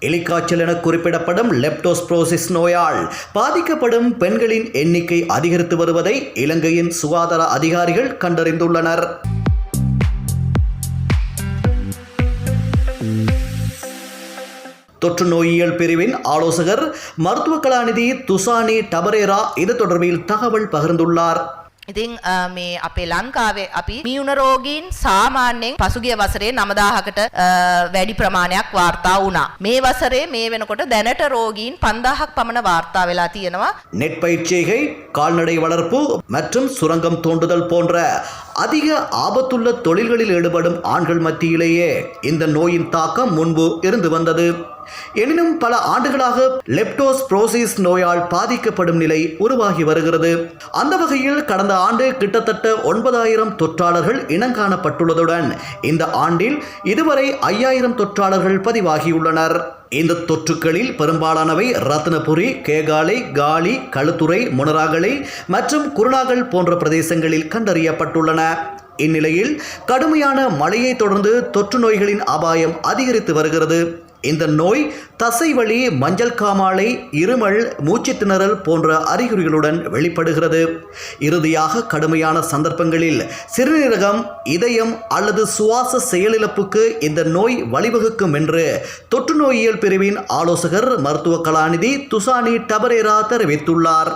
எலிக்காய்ச்சல் என குறிப்பிடப்படும் லெப்டோஸ்ப்ரோசிஸ் நோயால் பாதிக்கப்படும் பெண்களின் எண்ணிக்கை அதிகரித்து வருவதை இலங்கையின் சுகாதார அதிகாரிகள் கண்டறிந்துள்ளனர். தொற்று நோயியல் பிரிவின் ஆலோசகர் மருத்துவ கலாநிதி துசானி டபரேரா இது தொடர்பில் தகவல் பகிர்ந்துள்ளார். ඉතිං අ, මේ අපේ ලංකාවේ අපි මියුණ රෝගීන් සාමාන්‍යයෙන් පසුගිය වසරේ නමදාහකට වැඩි ප්‍රමාණයක් වාර්තා වුණා. මේ වසරේ මේ වෙනකොට දැනට රෝගීන් පන්දාහක් පමණ වාර්තා වෙලා තියෙනවා. நெற்பயிற்சிகை கால்நடை வளர்ப்பு மற்றும் சுரங்கம் தோண்டுதல் போன்ற அதிக ஆபத்துள்ள தொழில்களில் ஈடுபடும் ஆண்கள் மத்தியிலேயே இந்த நோயின் தாக்கம் முன்பு இருந்து வந்தது எனினும் பல ஆண்டுகளாக லெப்டோஸ்ப்ரோசிஸ் நோயால் பாதிக்கப்படும் நிலை உருவாகி வருகிறது அந்த வகையில் கடந்த ஆண்டு கிட்டத்தட்ட ஒன்பதாயிரம் தொற்றாளர்கள் இனங்காணப்பட்டுள்ளதுடன் இந்த ஆண்டில் இதுவரை ஐயாயிரம் தொற்றாளர்கள் பதிவாகியுள்ளனர். இந்த தொற்றுக்களில் பெரும்பாலானவை ரத்னபுரி கேகாலை காலி களுத்துறை முனராகலை மற்றும் குருணாகல் போன்ற பிரதேசங்களில் கண்டறியப்பட்டுள்ளன. இந்நிலையில் கடுமையான மழையை தொடர்ந்து தொற்று நோய்களின் அபாயம் அதிகரித்து வருகிறது. இந்த நோய் தசைவழி மஞ்சள் காமாலை இருமல் மூச்சுத்திணறல் போன்ற அறிகுறிகளுடன் வெளிப்படுகிறது. இறுதியாக கடுமையான சந்தர்ப்பங்களில் சிறுநீரகம் இதயம் அல்லது சுவாச செயலிழப்புக்கு இந்த நோய் வழிவகுக்கும் என்று தொற்று நோயியல் பிரிவின் ஆலோசகர் மருத்துவ கலாநிதி துசானி டபரேரா தெரிவித்துள்ளார்.